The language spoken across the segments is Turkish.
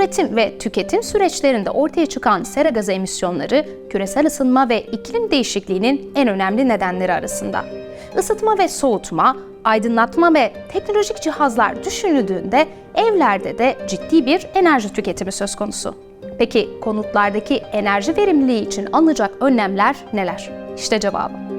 Üretim ve tüketim süreçlerinde ortaya çıkan sera gazı emisyonları küresel ısınma ve iklim değişikliğinin en önemli nedenleri arasında. Isıtma ve soğutma, aydınlatma ve teknolojik cihazlar düşünüldüğünde evlerde de ciddi bir enerji tüketimi söz konusu. Peki konutlardaki enerji verimliliği için alınacak önlemler neler? İşte cevabı.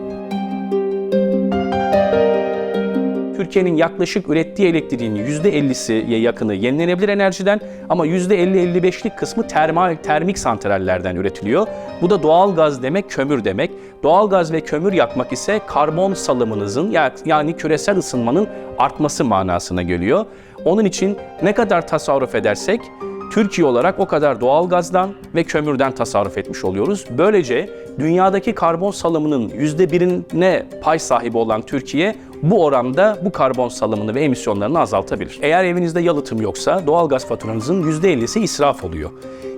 Türkiye'nin yaklaşık ürettiği elektriğin %50'siye yakını yenilenebilir enerjiden ama %50-55'lik kısmı termal termik santrallerden üretiliyor. Bu da doğal gaz demek, kömür demek. Doğal gaz ve kömür yakmak ise karbon salımınızın ya- yani küresel ısınmanın artması manasına geliyor. Onun için ne kadar tasarruf edersek Türkiye olarak o kadar doğal gazdan ve kömürden tasarruf etmiş oluyoruz. Böylece dünyadaki karbon salımının %1'ine pay sahibi olan Türkiye bu oranda bu karbon salımını ve emisyonlarını azaltabilir. Eğer evinizde yalıtım yoksa doğal gaz faturanızın %50'si israf oluyor.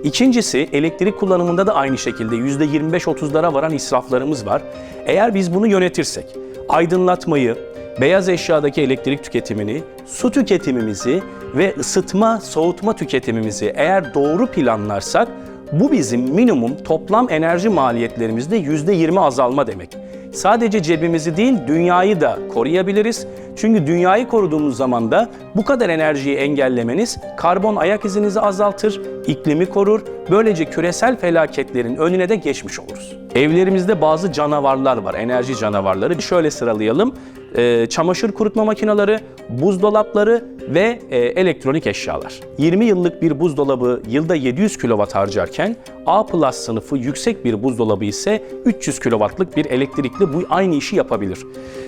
İkincisi elektrik kullanımında da aynı şekilde %25-30'lara varan israflarımız var. Eğer biz bunu yönetirsek, aydınlatmayı, beyaz eşyadaki elektrik tüketimini, su tüketimimizi ve ısıtma, soğutma tüketimimizi eğer doğru planlarsak bu bizim minimum toplam enerji maliyetlerimizde %20 azalma demek. Sadece cebimizi değil dünyayı da koruyabiliriz. Çünkü dünyayı koruduğumuz zaman da bu kadar enerjiyi engellemeniz karbon ayak izinizi azaltır, iklimi korur. Böylece küresel felaketlerin önüne de geçmiş oluruz. Evlerimizde bazı canavarlar var, enerji canavarları. Şöyle sıralayalım. Ee, çamaşır kurutma makineleri, buzdolapları ve e, elektronik eşyalar. 20 yıllık bir buzdolabı yılda 700 kW harcarken A Plus sınıfı yüksek bir buzdolabı ise 300 kW'lık bir elektrikli bu aynı işi yapabilir.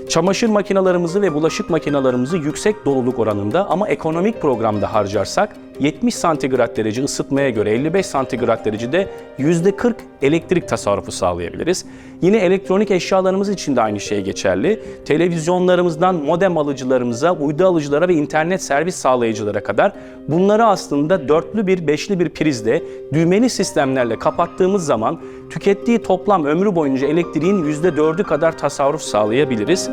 Çamaşır makinalarımızı ve bulaşık makinalarımızı yüksek doluluk oranında ama ekonomik programda harcarsak 70 santigrat derece ısıtmaya göre 55 santigrat derecede %40 elektrik tasarrufu sağlayabiliriz. Yine elektronik eşyalarımız için de aynı şey geçerli. Televizyonlarımızdan modem alıcılarımıza, uydu alıcılara ve internet servis sağlayıcılara kadar bunları aslında dörtlü bir, beşli bir prizde düğmeli sistemlerle kapattığımız zaman tükettiği toplam ömrü boyunca elektriğin %4'ü kadar tasarruf sağlayabiliriz.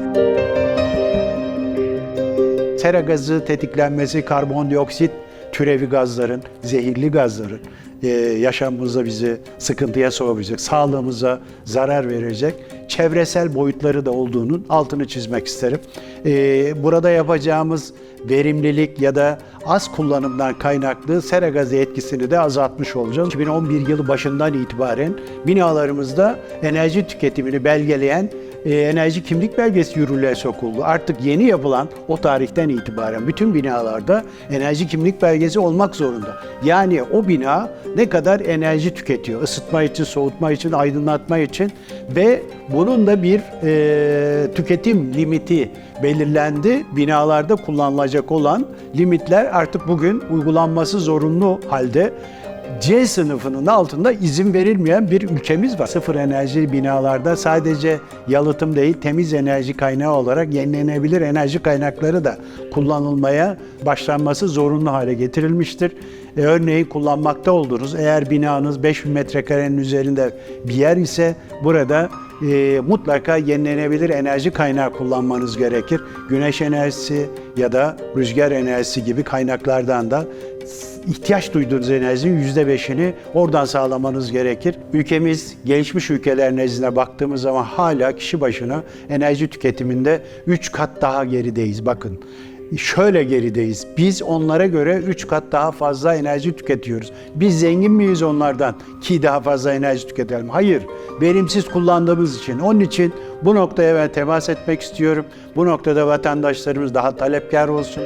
sera gazı tetiklenmesi, karbondioksit türevi gazların, zehirli gazların e, yaşamımızda bizi sıkıntıya sokabilecek, sağlığımıza zarar verecek çevresel boyutları da olduğunun altını çizmek isterim. E, burada yapacağımız verimlilik ya da az kullanımdan kaynaklı sera gazı etkisini de azaltmış olacağız. 2011 yılı başından itibaren binalarımızda enerji tüketimini belgeleyen e, enerji kimlik belgesi yürürlüğe sokuldu. Artık yeni yapılan o tarihten itibaren bütün binalarda enerji kimlik belgesi olmak zorunda. Yani o bina ne kadar enerji tüketiyor? Isıtma için, soğutma için, aydınlatma için ve bunun da bir e, tüketim limiti belirlendi. Binalarda kullanılacak olan limitler artık bugün uygulanması zorunlu halde. C sınıfının altında izin verilmeyen bir ülkemiz var. Sıfır enerji binalarda sadece yalıtım değil temiz enerji kaynağı olarak yenilenebilir enerji kaynakları da kullanılmaya başlanması zorunlu hale getirilmiştir. E, örneğin kullanmakta olduğunuz eğer binanız 5000 metrekarenin üzerinde bir yer ise burada e, mutlaka yenilenebilir enerji kaynağı kullanmanız gerekir. Güneş enerjisi ya da rüzgar enerjisi gibi kaynaklardan da ihtiyaç duyduğunuz enerjinin yüzde beşini oradan sağlamanız gerekir. Ülkemiz gelişmiş ülkeler nezdine baktığımız zaman hala kişi başına enerji tüketiminde 3 kat daha gerideyiz. Bakın şöyle gerideyiz. Biz onlara göre 3 kat daha fazla enerji tüketiyoruz. Biz zengin miyiz onlardan ki daha fazla enerji tüketelim? Hayır. Verimsiz kullandığımız için. Onun için bu noktaya ben temas etmek istiyorum. Bu noktada vatandaşlarımız daha talepkar olsun.